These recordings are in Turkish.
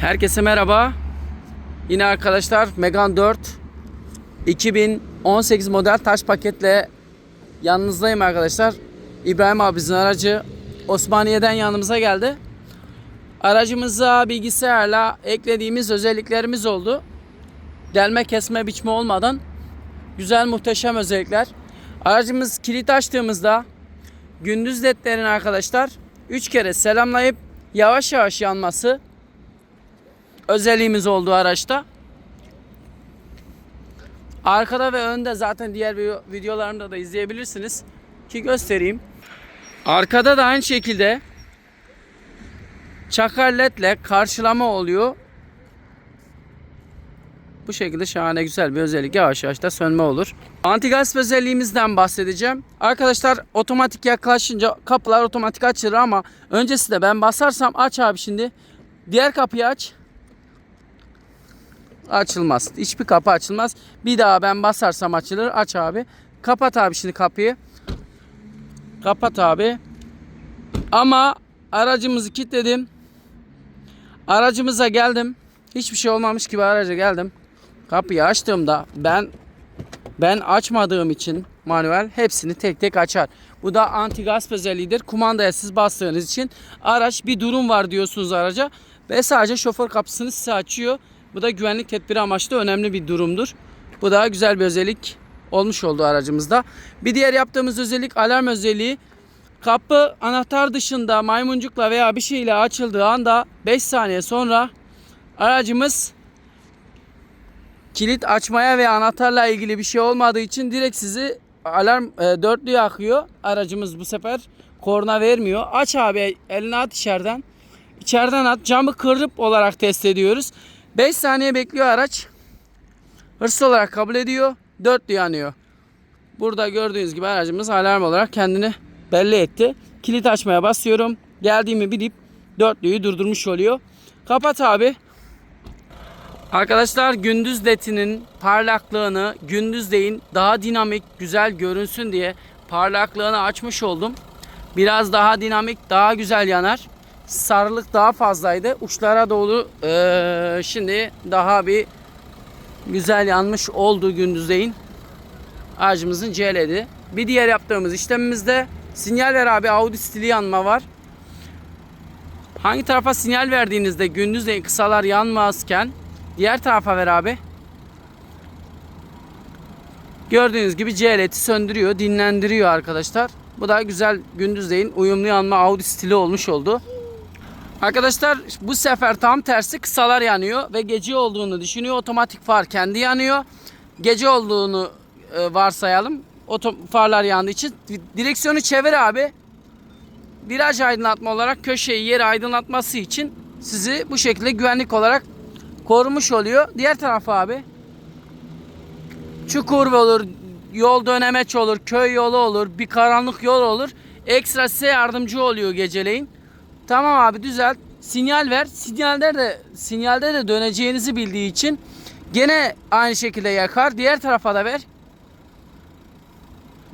Herkese merhaba. Yine arkadaşlar Megan 4 2018 model taş paketle yanınızdayım arkadaşlar. İbrahim abimizin aracı Osmaniye'den yanımıza geldi. Aracımıza bilgisayarla eklediğimiz özelliklerimiz oldu. Delme kesme biçme olmadan güzel muhteşem özellikler. Aracımız kilit açtığımızda gündüz ledlerin arkadaşlar 3 kere selamlayıp yavaş yavaş yanması özelliğimiz olduğu araçta. Arkada ve önde zaten diğer video- videolarımda da izleyebilirsiniz. Ki göstereyim. Arkada da aynı şekilde çakar ledle karşılama oluyor. Bu şekilde şahane güzel bir özellik. Yavaş yavaş da sönme olur. Antigasp özelliğimizden bahsedeceğim. Arkadaşlar otomatik yaklaşınca kapılar otomatik açılır ama öncesinde ben basarsam aç abi şimdi. Diğer kapıyı aç. Açılmaz. Hiçbir kapı açılmaz. Bir daha ben basarsam açılır. Aç abi. Kapat abi şimdi kapıyı. Kapat abi. Ama aracımızı kilitledim. Aracımıza geldim. Hiçbir şey olmamış gibi araca geldim. Kapıyı açtığımda ben ben açmadığım için manuel hepsini tek tek açar. Bu da anti gasp özelliğidir. Kumandaya siz bastığınız için araç bir durum var diyorsunuz araca ve sadece şoför kapısını size açıyor. Bu da güvenlik tedbiri amaçlı önemli bir durumdur. Bu da güzel bir özellik olmuş oldu aracımızda. Bir diğer yaptığımız özellik alarm özelliği. Kapı anahtar dışında maymuncukla veya bir şeyle açıldığı anda 5 saniye sonra aracımız kilit açmaya ve anahtarla ilgili bir şey olmadığı için direkt sizi alarm e, dörtlüye akıyor. Aracımız bu sefer korna vermiyor. Aç abi elini at içeriden. İçeriden at. Camı kırıp olarak test ediyoruz. 5 saniye bekliyor araç. Hırsız olarak kabul ediyor. Dörtlü yanıyor. Burada gördüğünüz gibi aracımız alarm olarak kendini belli etti. Kilit açmaya basıyorum. Geldiğimi bilip dörtlüyü durdurmuş oluyor. Kapat abi. Arkadaşlar gündüz ledinin parlaklığını gündüzleyin daha dinamik güzel görünsün diye parlaklığını açmış oldum. Biraz daha dinamik daha güzel yanar. Sarılık daha fazlaydı. Uçlara doğru eee, şimdi daha bir güzel yanmış oldu gündüzleyin. Ağacımızın CL'di. Bir diğer yaptığımız işlemimizde sinyal ver abi Audi stili yanma var. Hangi tarafa sinyal verdiğinizde gündüzleyin kısalar yanmazken Diğer tarafa ver abi. Gördüğünüz gibi CLT'i söndürüyor, dinlendiriyor arkadaşlar. Bu da güzel gündüzleyin uyumlu yanma Audi stili olmuş oldu. Arkadaşlar bu sefer tam tersi kısalar yanıyor ve gece olduğunu düşünüyor. Otomatik far kendi yanıyor. Gece olduğunu e, varsayalım. Oto farlar yandığı için direksiyonu çevir abi. Viraj aydınlatma olarak köşeyi yer aydınlatması için sizi bu şekilde güvenlik olarak korumuş oluyor. Diğer tarafa abi. Çukur olur, yol dönemeç olur, köy yolu olur, bir karanlık yol olur. Ekstra size yardımcı oluyor geceleyin. Tamam abi düzelt. Sinyal ver. Sinyalde de sinyalde de döneceğinizi bildiği için gene aynı şekilde yakar. Diğer tarafa da ver.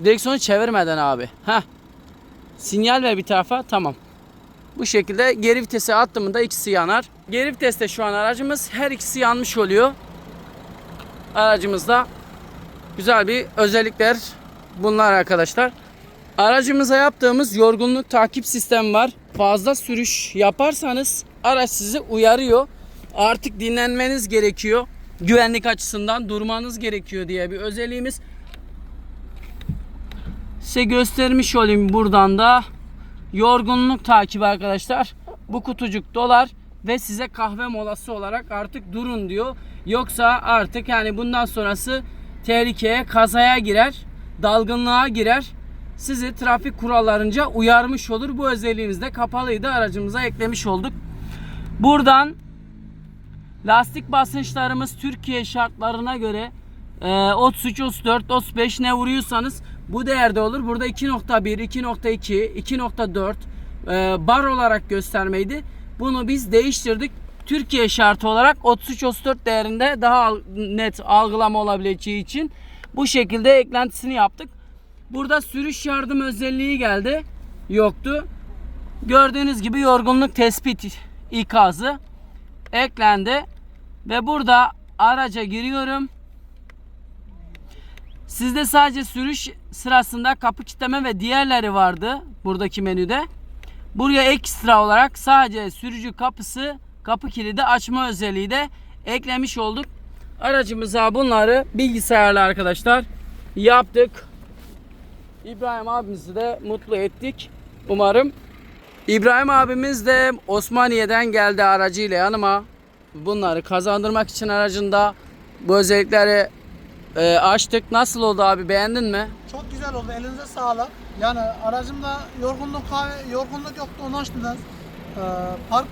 Direksiyonu çevirmeden abi. Heh. Sinyal ver bir tarafa. Tamam. Bu şekilde geri vitese attığımda ikisi yanar. Geri viteste şu an aracımız her ikisi yanmış oluyor. Aracımızda güzel bir özellikler bunlar arkadaşlar. Aracımıza yaptığımız yorgunluk takip sistemi var. Fazla sürüş yaparsanız araç sizi uyarıyor. Artık dinlenmeniz gerekiyor. Güvenlik açısından durmanız gerekiyor diye bir özelliğimiz. Size göstermiş olayım buradan da yorgunluk takibi arkadaşlar. Bu kutucuk dolar ve size kahve molası olarak artık durun diyor. Yoksa artık yani bundan sonrası tehlikeye, kazaya girer, dalgınlığa girer. Sizi trafik kurallarınca uyarmış olur. Bu özelliğimiz de kapalıydı. Aracımıza eklemiş olduk. Buradan lastik basınçlarımız Türkiye şartlarına göre e, 33, 34, 35 ne vuruyorsanız bu değerde olur. Burada 2.1, 2.2, 2.4 e, bar olarak göstermeydi. Bunu biz değiştirdik. Türkiye şartı olarak 33-34 değerinde daha net algılama olabileceği için bu şekilde eklentisini yaptık. Burada sürüş yardım özelliği geldi. Yoktu. Gördüğünüz gibi yorgunluk tespit ikazı. eklendi. Ve burada araca giriyorum. Sizde sadece sürüş sırasında kapı kilitleme ve diğerleri vardı buradaki menüde. Buraya ekstra olarak sadece sürücü kapısı, kapı kilidi açma özelliği de eklemiş olduk. Aracımıza bunları bilgisayarla arkadaşlar yaptık. İbrahim abimizi de mutlu ettik. Umarım. İbrahim abimiz de Osmaniye'den geldi aracıyla yanıma. Bunları kazandırmak için aracında bu özellikleri e, açtık. Nasıl oldu abi beğendin mi? Çok güzel oldu. Elinize sağlık. Yani aracımda yorgunluk kahve, yorgunluk yoktu. Onu açtınız. Ee, park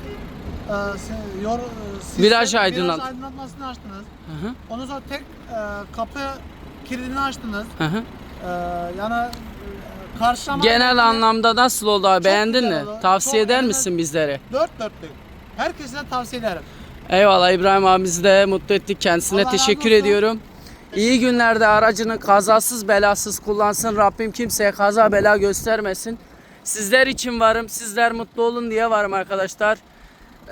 e, yor, e, sistem- Viraj aydınlat- viraj aydınlatmasını açtınız. Hı hı. Ondan sonra tek e, kapı kilidini açtınız. Hı hı. Ee, yani e, karşılama Genel anlamda nasıl oldu abi? Beğendin mi? oldu. Tavsiye Çok eder eline- misin bizlere? dört dörtlük. Herkese tavsiye ederim. Eyvallah İbrahim abimizi de mutlu ettik. Kendisine Allah teşekkür ediyorum. İyi günlerde aracını kazasız belasız kullansın. Rabbim kimseye kaza bela göstermesin. Sizler için varım. Sizler mutlu olun diye varım arkadaşlar.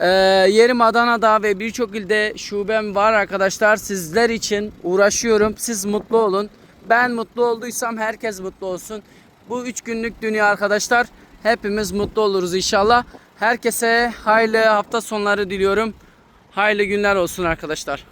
Ee, yerim Adana'da ve birçok ilde şubem var arkadaşlar. Sizler için uğraşıyorum. Siz mutlu olun. Ben mutlu olduysam herkes mutlu olsun. Bu üç günlük dünya arkadaşlar. Hepimiz mutlu oluruz inşallah. Herkese hayırlı hafta sonları diliyorum. Hayırlı günler olsun arkadaşlar.